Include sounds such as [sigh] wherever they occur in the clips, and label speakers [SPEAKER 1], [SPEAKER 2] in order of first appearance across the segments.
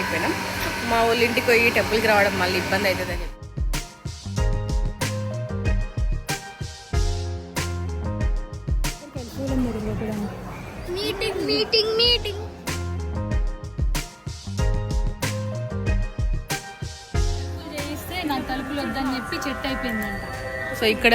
[SPEAKER 1] అయిపోయినాం. మా వాళ్ళ ఇంటికి పోయి టెంపుల్కి రావడం మళ్ళీ ఇబ్బంది అవుతుందని చెప్పి.
[SPEAKER 2] మీటింగ్ మీటింగ్ మీటింగ్
[SPEAKER 3] చేయిస్తే నాకు తలుపులు వద్దని చెప్పి చెట్టు అయిపోయిందంట.
[SPEAKER 1] సో ఇక్కడ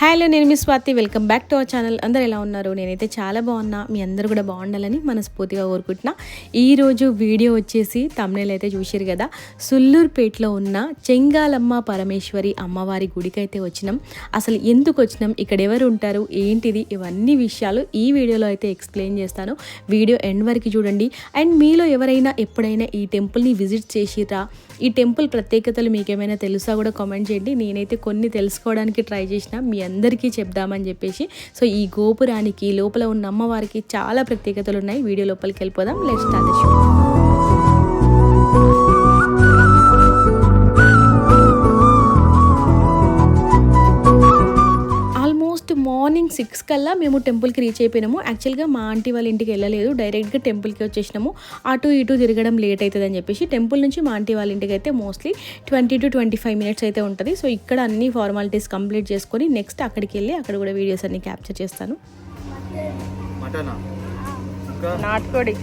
[SPEAKER 4] హలో నేను మీ Swathi. Welcome back to our channel అందరు ఎలా ఉన్నారు? నేనైతే చాలా బాగున్నా. మీ అందరూ కూడా బాగుండాలని మనస్ఫూర్తిగా కోరుకుంటున్నా. ఈరోజు వీడియో వచ్చేసి తమిళ అయితే చూసారు కదా. సుల్లూరుపేటలో ఉన్న చెంగాలమ్మ పరమేశ్వరి అమ్మవారి గుడికి అయితే వచ్చినాం. అసలు ఎందుకు వచ్చినాం? ఇక్కడ ఎవరు ఉంటారు? ఏంటిది? ఇవన్నీ విషయాలు ఈ వీడియోలో అయితే ఎక్స్ప్లెయిన్ చేస్తాను. వీడియో ఎండ్ వరకు చూడండి. అండ్ మీలో ఎవరైనా ఎప్పుడైనా ఈ టెంపుల్ని విజిట్ చేసిరా ఈ టెంపుల్ ప్రత్యేకతలు మీకేమైనా తెలుసా కూడా కామెంట్ చేయండి. నేనైతే కొన్ని తెలుసుకోవడానికి ట్రై చేసిన మీ అందరికీ చెప్దామని చెప్పేసి. సో ఈ గోపురానికి లోపల ఉన్న అమ్మవారికి చాలా ప్రత్యేకతలు ఉన్నాయి. వీడియో లోపలికి వెళ్ళిపోదాం. లెట్ స్టార్ట్ సిక్స్ కల్లా మేము టెంపుల్కి రీచ్ అయిపోయినాము. యాక్చువల్గా మా ఆంటీ వాళ్ళ ఇంటికి వెళ్ళలేదు. డైరెక్ట్గా టెంపుల్కి వచ్చేసినాము. అటు ఇటు తిరగడం లేట్ అవుతుంది అని చెప్పేసి టెంపుల్ నుంచి మా ఆంటీ వాళ్ళ ఇంటికి అయితే mostly twenty two twenty five minutes అయితే ఉంటుంది. సో ఇక్కడ అన్ని ఫార్మాలిటీస్ కంప్లీట్ చేసుకొని నెక్స్ట్ అక్కడికి వెళ్ళి అక్కడ కూడా వీడియోస్ అన్ని క్యాప్చర్ చేస్తాను.
[SPEAKER 1] నాటుకోడి.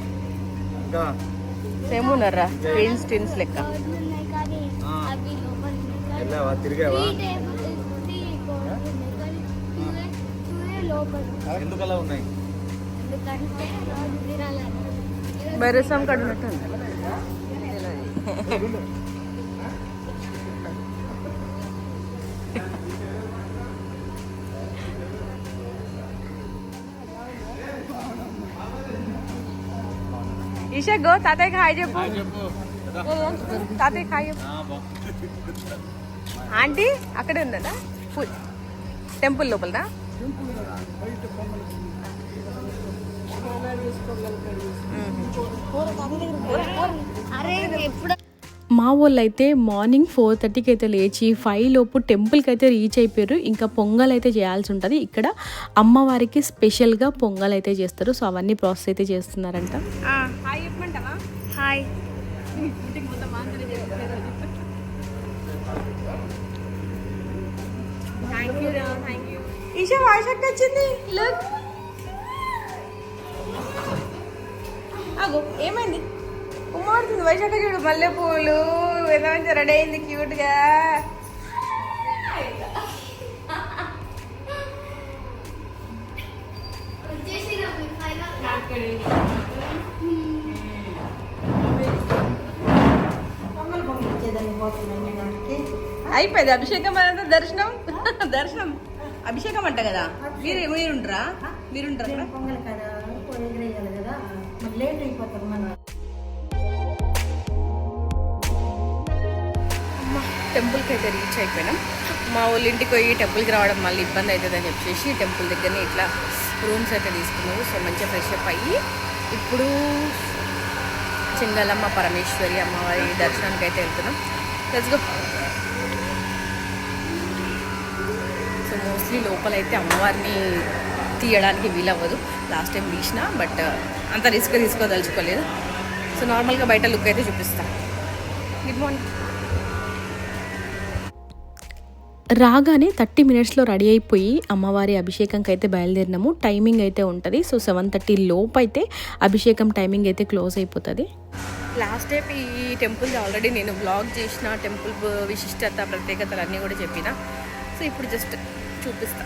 [SPEAKER 1] సేమ్ ఉన్నారా ట్విన్స్ ట్విన్స్ లెక్క.
[SPEAKER 5] తిరిగావా? ఎందుకు అలా ఉన్నాయి
[SPEAKER 1] బెరసం కడున్నట్టు ఈషా గో తాతయ్య హాయ్ చెప్పు. తాతయ్య హాయ్ చెప్పు. ఆంటీ అక్కడే పూ- టెంపుల్ లోపలదా?
[SPEAKER 4] మా వాళ్ళు అయితే మార్నింగ్ ఫోర్ థర్టీకి అయితే లేచి ఫైవ్ లోపు టెంపుల్కి అయితే రీచ్ అయిపోయారు. ఇంకా పొంగల్ అయితే చేయాల్సి ఉంటుంది. ఇక్కడ అమ్మవారికి స్పెషల్గా పొంగల్ అయితే చేస్తారు. సో అవన్నీ ప్రాసెస్ అయితే చేస్తున్నారంట.
[SPEAKER 1] Hi thank you thank you Isha voice ఎక్కడ వచ్చింది. లుక్ అగో ఏమైంది? ఉమ్మాడుతుంది వైశాఖ చూడు మల్లె పూలు ఎలా రెడీ అయింది క్యూట్గా. అయిపోయింది అభిషేకం అదంతా దర్శనం. [laughs] దర్శనం. అభిషేకం. అంట కదా మీరు మీరుంటారా మీరుంటారా
[SPEAKER 6] పొంగల్ కదా ఎగిరేయాలి కదా. మరి లేట్ అయిపోతుంది మనం.
[SPEAKER 1] టెంపుల్కి అయితే రీచ్ అయిపోయినాం. మా వాళ్ళ ఇంటికి పోయి టెంపుల్కి రావడం మళ్ళీ ఇబ్బంది అవుతుందని చెప్పేసి టెంపుల్ దగ్గరనే ఇట్లా రూమ్స్ అయితే తీసుకున్నాము సో మంచిగా ఫ్రెష్ అప్ అయ్యి ఇప్పుడు చింగలమ్మ పరమేశ్వరి అమ్మవారి దర్శనానికి అయితే వెళ్తున్నాం. లెట్స్ గో మోస్ట్లీ లోపలైతే అమ్మవారిని తీయడానికి వీలవ్వదు. లాస్ట్ టైం తీసిన బట్ అంత రిస్క్ తీసుకోదలుచుకోలేదు సో నార్మల్గా బయట లుక్ అయితే చూపిస్తాను గుడ్ మార్నింగ్
[SPEAKER 4] రాగానే థర్టీ మినిట్స్లో రెడీ అయిపోయి అమ్మవారి అభిషేకంకి అయితే బయలుదేరినాము. టైమింగ్ అయితే ఉంటుంది. సో సెవెన్ థర్టీ లోపు అయితే అభిషేకం టైమింగ్ అయితే క్లోజ్ అయిపోతుంది.
[SPEAKER 1] లాస్ట్ టైం ఈ టెంపుల్ ఆల్రెడీ నేను బ్లాగ్ చేసిన టెంపుల్ విశిష్టత ప్రత్యేకతలు అన్నీ కూడా చెప్పిన. సో ఇప్పుడు జస్ట్ చూపిస్తా.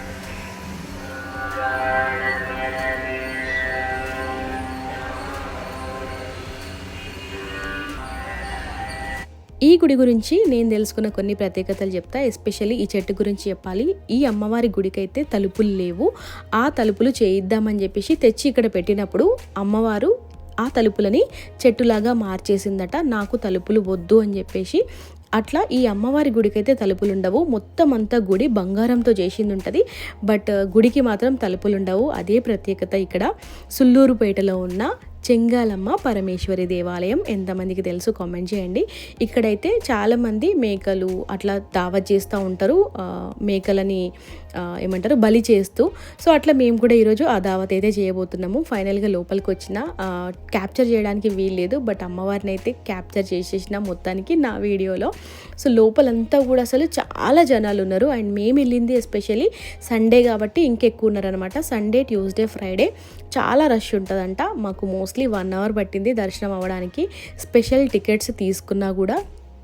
[SPEAKER 4] ఈ గుడి గురించి నేను తెలుసుకున్న కొన్ని ప్రత్యేకతలు చెప్తా. ఎస్పెషల్లీ ఈ చెట్టు గురించి చెప్పాలి. ఈ అమ్మవారి గుడికైతే తలుపులు లేవు. ఆ తలుపులు చేయిద్దామని చెప్పేసి తెచ్చి ఇక్కడ పెట్టినప్పుడు అమ్మవారు ఆ తలుపులని చెట్టులాగా మార్చేసిందట. నాకు తలుపులు వద్దు అని చెప్పేసి అట్లా ఈ అమ్మవారి గుడికైతే తలుపులు ఉండవు మొత్తం అంతా గుడి బంగారంతో చేసింది ఉంటుంది బట్ గుడికి మాత్రం తలుపులు ఉండవు అదే ప్రత్యేకత ఇక్కడ. సుల్లూరుపేటలో ఉన్న చెంగాలమ్మ పరమేశ్వరి దేవాలయం. ఎంతమందికి తెలుసు కామెంట్ చేయండి. ఇక్కడైతే చాలామంది మేకలు అట్లా దావత్ చేస్తూ ఉంటారు. మేకలని ఏమంటారు బలి చేస్తూ. సో అట్లా మేము కూడా ఈరోజు ఆ దావత్ అయితే చేయబోతున్నాము. ఫైనల్గా లోపలికి వచ్చిన క్యాప్చర్ చేయడానికి వీల్లేదు బట్ అమ్మవారిని అయితే క్యాప్చర్ చేసేసిన మొత్తానికి నా వీడియోలో. సో లోపలంతా కూడా అసలు చాలా జనాలు ఉన్నారు. అండ్ మేము వెళ్ళింది ఎస్పెషల్లీ సండే కాబట్టి ఇంకెక్కువ ఉన్నారనమాట సండే ట్యూస్డే ఫ్రైడే చాలా రష్ ఉంటుందంట. మాకు మోస్ట్లీ వన్ అవర్ పట్టింది దర్శనం అవ్వడానికి. స్పెషల్ టికెట్స్ తీసుకున్నా కూడా.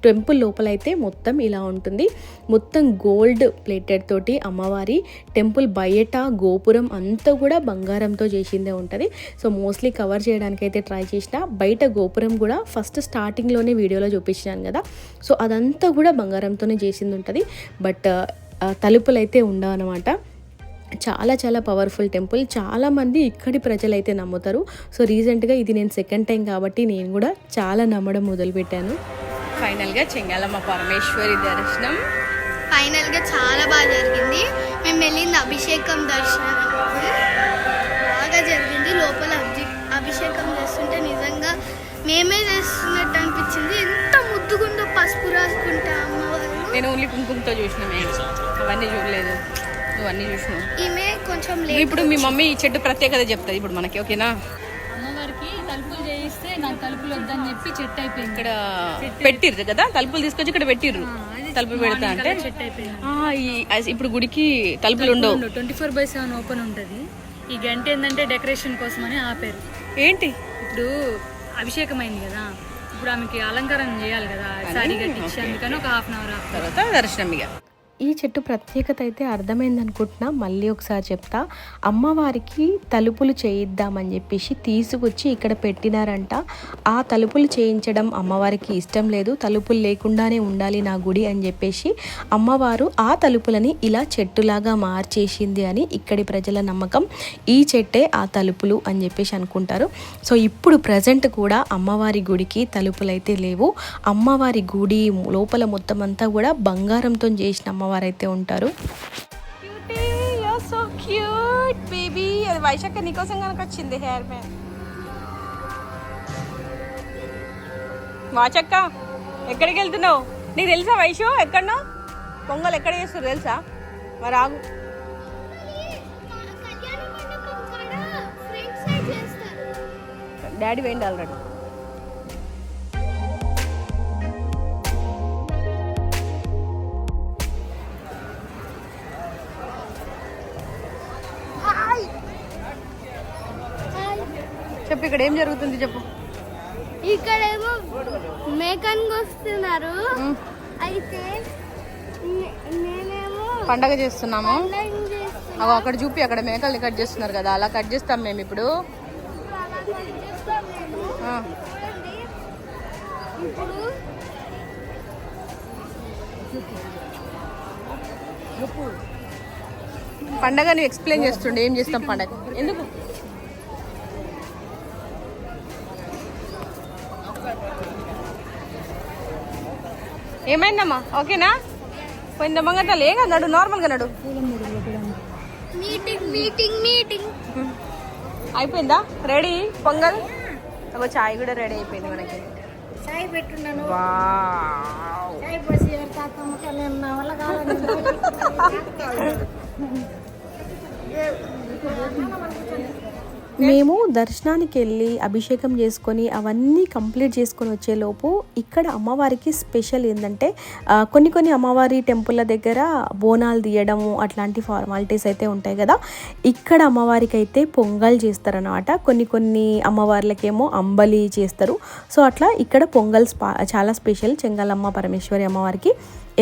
[SPEAKER 4] టెంపుల్ లోపలైతే మొత్తం ఇలా ఉంటుంది. మొత్తం గోల్డ్ ప్లేటెడ్ తోటి అమ్మవారి టెంపుల్ బయట గోపురం అంతా కూడా బంగారంతో చేసిందే ఉంటుంది. సో మోస్ట్లీ కవర్ చేయడానికి అయితే ట్రై చేసిన బయట గోపురం కూడా ఫస్ట్ స్టార్టింగ్లోనే వీడియోలో చూపించాను కదా. సో అదంతా కూడా బంగారంతోనే చేసింది ఉంటుంది. బట్ తలుపులు అయితే ఉండవు అనమాట చాలా చాలా పవర్ఫుల్ టెంపుల్. చాలామంది ఇక్కడి ప్రజలైతే నమ్ముతారు. సో రీసెంట్గా ఇది నేను సెకండ్ టైం కాబట్టి నేను కూడా చాలా నమ్మడం మొదలుపెట్టాను.
[SPEAKER 1] ఫైనల్గా చెంగాలమ్మ పరమేశ్వరి దర్శనం.
[SPEAKER 2] ఫైనల్గా చాలా బాగా జరిగింది. మేము వెళ్ళింది అభిషేకం దర్శనం బాగా జరిగింది. లోపల అభి అభిషేకం చేస్తుంటే నిజంగా మేమే చేస్తున్నట్టు అనిపించింది. ఎంత ముద్దుగుందో పసుపు రాసుకుంటా అమ్మవారు.
[SPEAKER 1] నేను ఓన్లీ కుంకుమతో చూసిన మేము. అవన్నీ చూడలేదు. నువ్వు అన్నీ చూసినావు.
[SPEAKER 2] ఈమె కొంచెం
[SPEAKER 1] ఇప్పుడు మీ మమ్మీ ఈ చెట్టు ప్రత్యేకత చెప్తుంది. ఇప్పుడు మనకి ఓకేనా?
[SPEAKER 3] తలుపులు చేయిస్తే నాకు తలుపులు వద్దని చెప్పి చెట్టు అయిపోయింది.
[SPEAKER 1] ఇక్కడ పెట్టిర్రు కదా తలుపులు తీసుకొచ్చి ఇక్కడ పెట్టిర్రు. తలుపులు పెడతా అంటే? ఇప్పుడు గుడికి తలుపులు ఉండవు.
[SPEAKER 3] Twenty four by seven open ఉంటుంది. ఈ గంట ఏంటంటే డెకరేషన్ కోసమని ఆపారు.
[SPEAKER 1] ఏంటి?
[SPEAKER 3] ఇప్పుడు అభిషేకం అయింది కదా. ఇప్పుడు ఆమెకి అలంకారం చేయాలి కదా సారీ కట్టించి అందుకని ఒక హాఫ్ అన్ అవర్
[SPEAKER 1] తర్వాత దర్శనం ఇక.
[SPEAKER 4] ఈ చెట్టు ప్రత్యేకత అయితే అర్థమైంది అనుకుంటున్నా. మళ్ళీ ఒకసారి చెప్తా. అమ్మవారికి తలుపులు చేయిద్దామని చెప్పేసి తీసుకొచ్చి ఇక్కడ పెట్టినారంట. ఆ తలుపులు చేయించడం అమ్మవారికి ఇష్టం లేదు. తలుపులు లేకుండానే ఉండాలి నా గుడి అని చెప్పేసి అమ్మవారు ఆ తలుపులని ఇలా చెట్టులాగా మార్చేసింది అని ఇక్కడి ప్రజల నమ్మకం. ఈ చెట్టే ఆ తలుపులు అని చెప్పేసి అనుకుంటారు. సో ఇప్పుడు ప్రజెంట్ కూడా అమ్మవారి గుడికి తలుపులు అయితే లేవు. అమ్మవారి గుడి లోపల మొత్తం అంతా కూడా బంగారంతో చేసిన అమ్మవారు అయితే ఉంటారు
[SPEAKER 1] సో క్యూట్ బేబీ అది వైశాఖ నీకోసం కనుక వచ్చింది హెయిర్ మ్యాన్ వాచక్క ఎక్కడికి వెళ్తున్నావు? నీకు తెలుసా వైషు ఎక్కడనో? పొంగల్ ఎక్కడ చేస్తారు తెలుసా? మరి ఆగు. డాడీ వేయండి ఆల్రెడీ చెప్పు ఇక్కడ ఏం జరుగుతుంది చెప్పు.
[SPEAKER 2] ఇక్కడేమో మేకన్ వస్తున్నారు. అయితే నేనేమో
[SPEAKER 1] పండగ చేస్తున్నాము. అగో అక్కడ చూపి అక్కడ మేకల్ని కట్ చేస్తున్నారు కదా అలా కట్ చేస్తాం మేము ఇప్పుడు.
[SPEAKER 2] ఇప్పుడు
[SPEAKER 1] పండగని ఎక్స్ప్లెయిన్ చేస్తుండే ఏం చేస్తాం పండగ? ఎందుకు? ఏమైందమ్మా? ఓకేనా? పోయిన మంగట లేగా నడు నార్మల్గా నడు.
[SPEAKER 2] మీటింగ్ మీటింగ్ మీటింగ్
[SPEAKER 1] అయిపోయిందా? రెడీ పొంగల్? చాయ్ కూడా రెడీ అయిపోయింది మనకి.
[SPEAKER 6] చాయ్ పెట్టున్నాను.
[SPEAKER 1] వావ్.
[SPEAKER 6] చాయ్ పోసి ఎవరి [laughs]
[SPEAKER 4] మేము దర్శనానికి వెళ్ళి అభిషేకం చేసుకొని అవన్నీ కంప్లీట్ చేసుకొని వచ్చేలోపు ఇక్కడ అమ్మవారికి స్పెషల్ ఏంటంటే కొన్ని కొన్ని అమ్మవారి టెంపుల్ల దగ్గర బోనాలు తీయడము అట్లాంటి ఫార్మాలిటీస్ అయితే ఉంటాయి కదా. ఇక్కడ అమ్మవారికి అయితే పొంగల్ చేస్తారనమాట కొన్ని కొన్ని అమ్మవార్లకేమో అంబలి చేస్తారు. సో అట్లా ఇక్కడ పొంగల్ స్పా చాలా స్పెషల్ చెంగలమ్మ పరమేశ్వరి అమ్మవారికి.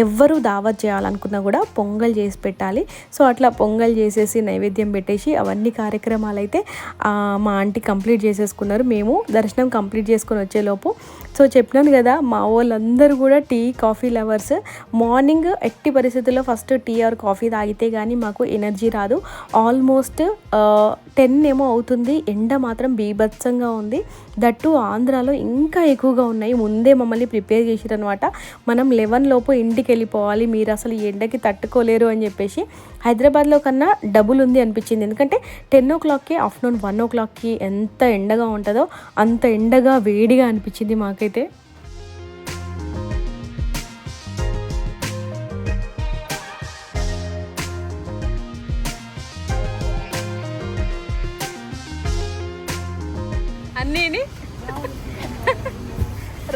[SPEAKER 4] ఎవ్వరు దావత్ చేయాలనుకున్నా కూడా పొంగల్ చేసి పెట్టాలి. సో అట్లా పొంగల్ చేసేసి నైవేద్యం పెట్టేసి అవన్నీ కార్యక్రమాలు అయితే మా ఆంటీ కంప్లీట్ చేసేసుకున్నారు. మేము దర్శనం కంప్లీట్ చేసుకొని వచ్చేలోపు. సో చెప్పినాను కదా మా వాళ్ళందరూ కూడా టీ కాఫీ లవర్స్ మార్నింగ్ ఎట్టి పరిస్థితుల్లో ఫస్ట్ టీ ఆర్ కాఫీ తాగితే కానీ మాకు ఎనర్జీ రాదు. ఆల్మోస్ట్ టెన్ ఏమో అవుతుంది. ఎండ మాత్రం బీభత్సంగా ఉంది. దట్టు ఆంధ్రాలో ఇంకా ఎక్కువగా ఉన్నాయి. ముందే మమ్మల్ని ప్రిపేర్ చేసిరనమాట మనం లెవెన్ లోపు ఇంటికి వెళ్ళిపోవాలి మీరు అసలు ఈ ఎండకి తట్టుకోలేరు అని చెప్పేసి హైదరాబాద్లో కన్నా డబుల్ ఉంది అనిపించింది. ఎందుకంటే టెన్ ఓ క్లాక్కి ఆఫ్టర్నూన్ వన్ ఓ క్లాక్కి ఎంత ఎండగా ఉంటుందో అంత ఎండగా వేడిగా అనిపించింది మాకైతే.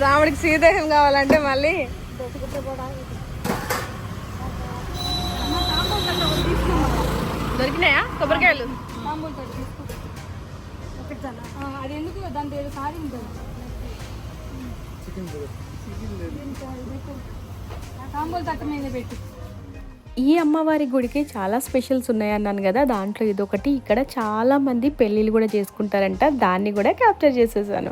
[SPEAKER 1] రాముడికి సీదేహం కావాలంటే మళ్ళీ. దొరికినాయా? కొబ్బరికాయలు.
[SPEAKER 3] అది ఎందుకు దాని పేరు సారీ ఉంటుంది తాంబూలు తట్ట మీద పెట్టు
[SPEAKER 4] ఈ అమ్మవారి గుడికి చాలా స్పెషల్స్ ఉన్నాయన్నాను కదా దాంట్లో ఇదొకటి. ఇక్కడ చాలా మంది పెళ్ళిళ్ళు కూడా చేసుకుంటారంట దాన్ని కూడా క్యాప్చర్ చేసేసాను.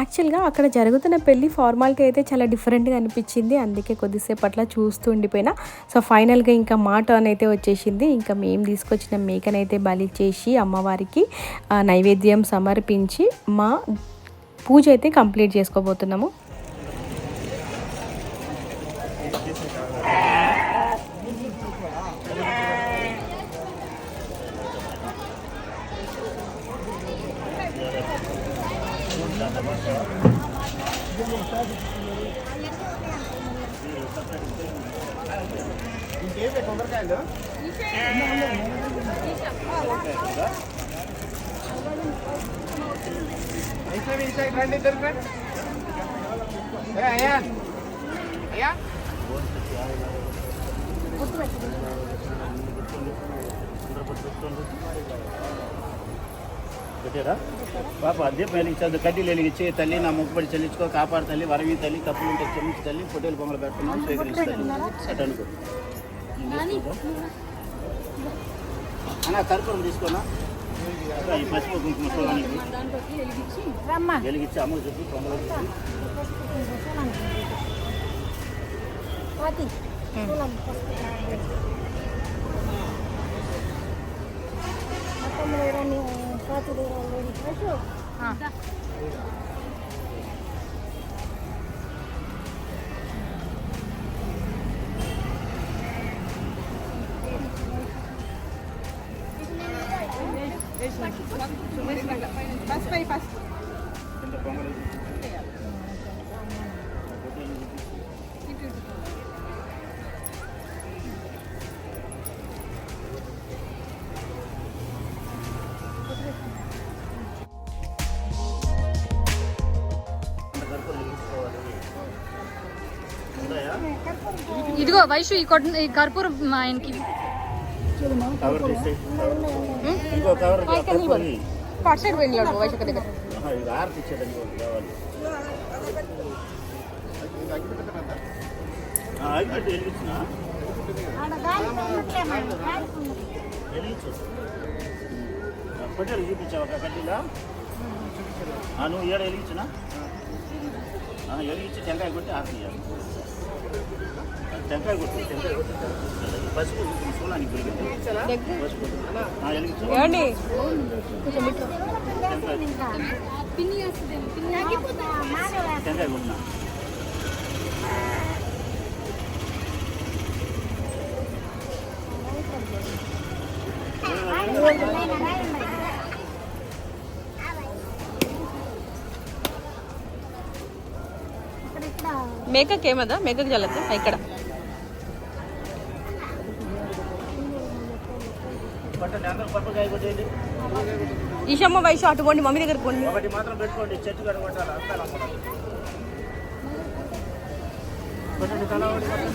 [SPEAKER 4] యాక్చువల్గా అక్కడ జరుగుతున్న పెళ్ళి ఫార్మాలిటీ అయితే చాలా డిఫరెంట్గా అనిపించింది. అందుకే కొద్దిసేపు అట్లా చూస్తూ ఉండిపోయినా. సో ఫైనల్గా ఇంకా మా టర్న్ అయితే వచ్చేసింది. ఇంకా మేము తీసుకొచ్చిన మేకనైతే బలి చేసి అమ్మవారికి నైవేద్యం సమర్పించి మా పూజ అయితే కంప్లీట్ చేసుకోబోతున్నాము.
[SPEAKER 7] పెట్టారా? పాప దీపం వెలిగించదు కడ్డీలు వెలిగించి తల్లి నా ముక్కుబడి చెల్లించుకో కాపాడు తల్లి వరవి తల్లి తప్పులు ఉంటే క్షమించి తల్లి పొట్టేలు పొంగలు పెట్టుకున్నాం స్వీకరించి తల్లి. అటు అనుకో అన్నా కర్పూరం తీసుకోనా ఈ పసుపు కుంకుమ చూడడానికి వెలిగించి అమ్మకు చెప్పి పొంగలు
[SPEAKER 3] ఇదిగో వైషు ఈ కొట్ ఈ కర్పూరం ఆయనకి.
[SPEAKER 1] అటు సైడ్ చూడు, వైశాఖ దగ్గర.
[SPEAKER 7] చూపించావు కడ్డీలా ఆ, నువ్వు ఏడ వెలిగించినా ఆ, వెలిగించి టెంకాయ కొట్టి ఆపేయాలి టెంకాయ కొట్టు టెంకాయ కొట్టు పసుపు కొట్టినా
[SPEAKER 1] మేకకి ఏమదా మేకకి చల్లదు ఇక్కడ. ఈశమ్మ వయసు అటు పోండి మమ్మీ దగ్గర పోండి.
[SPEAKER 7] ఒకటి మాత్రం పెట్టుకోండి చెట్టు కడ కొట్టాలి అర్థాలు అమ్మడం కొట్టండి తల ఒకటి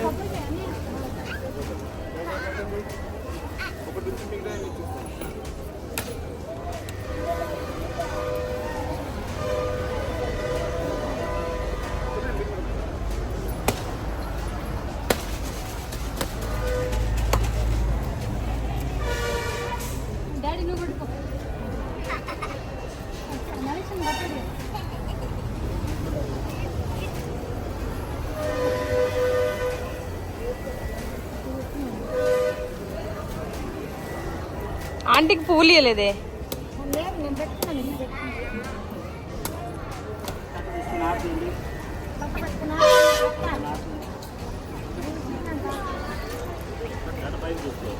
[SPEAKER 1] ఆంటీకి పువ్వులు ఇవ్వలేదే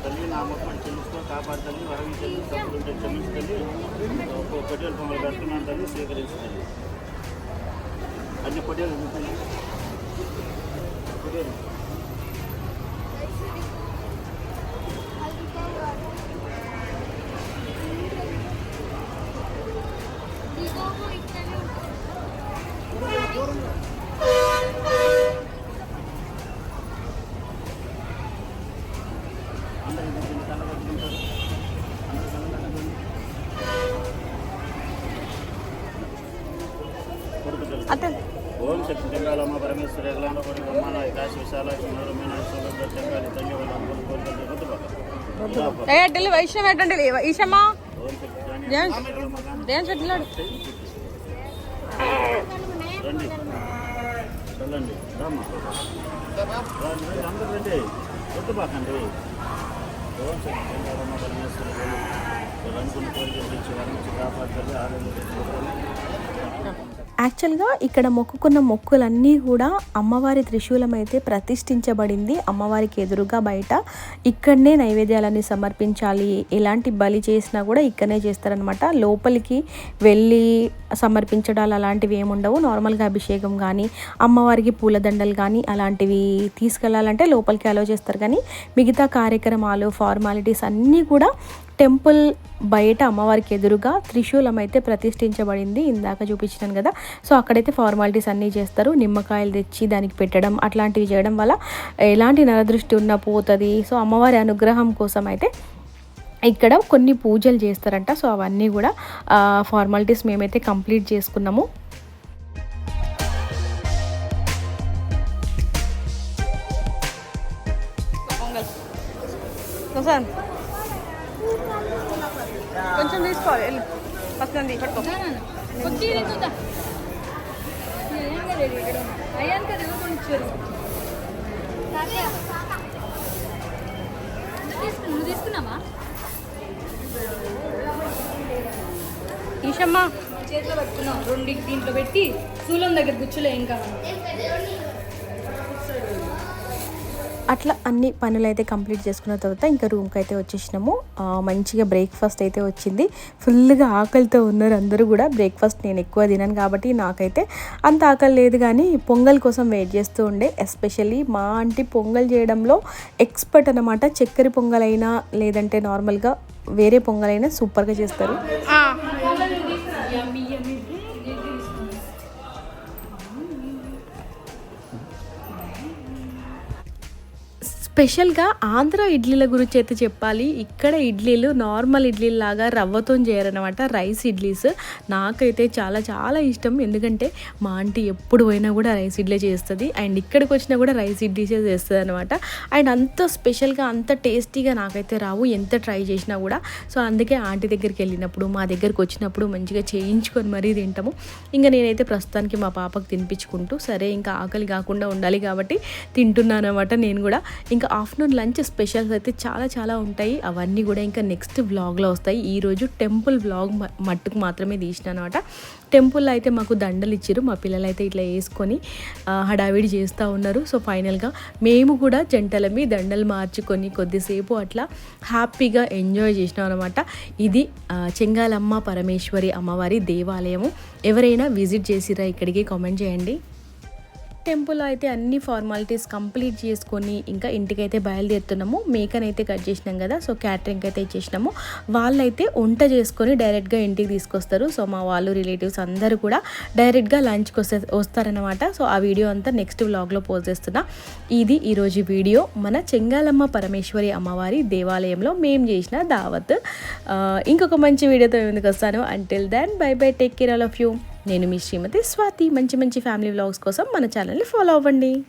[SPEAKER 7] తల్లి నా మొక్కని చెల్లించుకో కాపాడు తల్లి వరవి తల్లి ఒక్కో పొట్టేలు తల్లి అన్ని పొట్టేలు చూపండి పొట్టేలు అందరూ దీన్ని కళ్ళ కట్టుకుంటారు అందరూ కళ్ళ కట్టుకోండి కొడుకు తెలుసు
[SPEAKER 1] అత్త
[SPEAKER 7] ఓం శక్తి
[SPEAKER 1] వైష్ణవ్. డ్యాన్స్
[SPEAKER 7] రండి. చల్లండి రామ్మా. రండి, ఓం అనుకున్న కాపాడుతుంది ఆరోగ్యం తెచ్చుకోవాలి
[SPEAKER 4] యాక్చువల్గా ఇక్కడ మొక్కుకున్న మొక్కులన్నీ కూడా అమ్మవారి త్రిశూలం అయితే ప్రతిష్ఠించబడింది. అమ్మవారికి ఎదురుగా బయట ఇక్కడనే నైవేద్యాలన్నీ సమర్పించాలి. ఎలాంటి బలి చేసినా కూడా ఇక్కడనే చేస్తారనమాట లోపలికి వెళ్ళి సమర్పించడాలు అలాంటివి ఏముండవు నార్మల్గా అభిషేకం కానీ అమ్మవారికి పూలదండలు కానీ అలాంటివి తీసుకెళ్ళాలంటే లోపలికి అలో చేస్తారు. కానీ మిగతా కార్యక్రమాలు ఫార్మాలిటీస్ అన్నీ కూడా టెంపుల్ బయట అమ్మవారికి ఎదురుగా త్రిశూలం అయితే ప్రతిష్ఠించబడింది. ఇందాక చూపించినాను కదా. సో అక్కడైతే ఫార్మాలిటీస్ అన్నీ చేస్తారు. నిమ్మకాయలు తెచ్చి దానికి పెట్టడం అట్లాంటివి చేయడం వల్ల ఎలాంటి నరదృష్టి ఉన్నా పోతుంది. సో అమ్మవారి అనుగ్రహం కోసం అయితే ఇక్కడ కొన్ని పూజలు చేస్తారంట. సో అవన్నీ కూడా ఫార్మాలిటీస్ మేమైతే కంప్లీట్ చేసుకున్నాము.
[SPEAKER 1] పొంగల్ కొంచెం తీసుకోవాలి వెళ్ళు ఫస్ట్ నన్ను
[SPEAKER 3] ఇచ్చారు నువ్వు తీసుకున్నావా
[SPEAKER 1] ఈశమ్మ
[SPEAKER 3] చేతిలో పట్టుకున్నావు రెండు దీంట్లో పెట్టి శూలం దగ్గర గుచ్చులే ఇంకా
[SPEAKER 4] అట్లా అన్ని పనులు అయితే కంప్లీట్ చేసుకున్న తర్వాత ఇంకా రూమ్కి అయితే వచ్చేసినాము మంచిగా బ్రేక్ఫాస్ట్ అయితే వచ్చింది. ఫుల్గా ఆకలితో ఉన్నారు అందరూ కూడా. బ్రేక్ఫాస్ట్ నేను ఎక్కువ తినను కాబట్టి నాకైతే అంత ఆకలి లేదు కానీ పొంగల్ కోసం వెయిట్ చేస్తూ ఉండే. ఎస్పెషల్లీ మా ఆంటీ పొంగల్ చేయడంలో ఎక్స్పర్ట్ అనమాట చక్కెర పొంగల్ అయినా లేదంటే నార్మల్గా వేరే పొంగల్ అయినా సూపర్గా చేస్తారు. స్పెషల్గా ఆంధ్ర ఇడ్లీల గురించి అయితే చెప్పాలి. ఇక్కడ ఇడ్లీలు నార్మల్ ఇడ్లీలు లాగా రవ్వతో చేయరనమాట రైస్ ఇడ్లీస్. నాకైతే చాలా చాలా ఇష్టం. ఎందుకంటే మా ఆంటీ ఎప్పుడు పోయినా కూడా రైస్ ఇడ్లీ చేస్తుంది. అండ్ ఇక్కడికి వచ్చినా కూడా రైస్ ఇడ్లీసే చేస్తుంది అనమాట అండ్ అంత స్పెషల్గా అంత టేస్టీగా నాకైతే రావు. ఎంత ట్రై చేసినా కూడా. సో అందుకే ఆంటీ దగ్గరికి వెళ్ళినప్పుడు మా దగ్గరికి వచ్చినప్పుడు మంచిగా చేయించుకొని మరీ తింటాము. ఇంకా నేనైతే ప్రస్తుతానికి మా పాపకు తినిపించుకుంటూ సరే ఇంకా ఆకలి కాకుండా ఉండాలి కాబట్టి తింటున్నాను అనమాట నేను కూడా. ఇంకా ఆఫ్టర్నూన్ లంచ్ స్పెషల్స్ అయితే చాలా చాలా ఉంటాయి. అవన్నీ కూడా ఇంకా నెక్స్ట్ వ్లాగ్లో వస్తాయి. ఈరోజు టెంపుల్ వ్లాగ్ మట్టుకు మాత్రమే తీసిన అనమాట టెంపుల్లో అయితే మాకు దండలు ఇచ్చారు. మా పిల్లలు అయితే ఇట్లా వేసుకొని హడావిడి చేస్తూ ఉన్నారు. సో ఫైనల్గా మేము కూడా జంటలమి దండలు మార్చుకొని కొద్దిసేపు అట్లా హ్యాపీగా ఎంజాయ్ చేసినాం అనమాట ఇది చెంగాలమ్మ పరమేశ్వరి అమ్మవారి దేవాలయము. ఎవరైనా విజిట్ చేసిరా ఇక్కడికి కామెంట్ చేయండి. టెంపుల్లో అయితే అన్ని ఫార్మాలిటీస్ కంప్లీట్ చేసుకొని ఇంకా ఇంటికైతే బయలుదేరుతున్నాము. మేకనైతే కట్ చేసినాం కదా సో క్యాటరింగ్ అయితే ఇచ్చేసినాము వాళ్ళైతే వంట చేసుకొని డైరెక్ట్గా ఇంటికి తీసుకొస్తారు. సో మా వాళ్ళు రిలేటివ్స్ అందరూ కూడా డైరెక్ట్గా లంచ్కి వస్తే వస్తారనమాట సో ఆ వీడియో అంతా నెక్స్ట్ వ్లాగ్లో పోస్ట్ చేస్తున్నా. ఇది ఈరోజు వీడియో. మన చెంగాలమ్మ పరమేశ్వరి అమ్మవారి దేవాలయంలో మేము చేసిన దావత్. ఇంకొక మంచి వీడియోతో ఎందుకు వస్తాను. Until then bye bye take care all of you నేను మీ శ్రీమతి స్వాతి. మంచి మంచి ఫ్యామిలీ వ్లాగ్స్ కోసం మన ఛానల్ని ఫాలో అవ్వండి.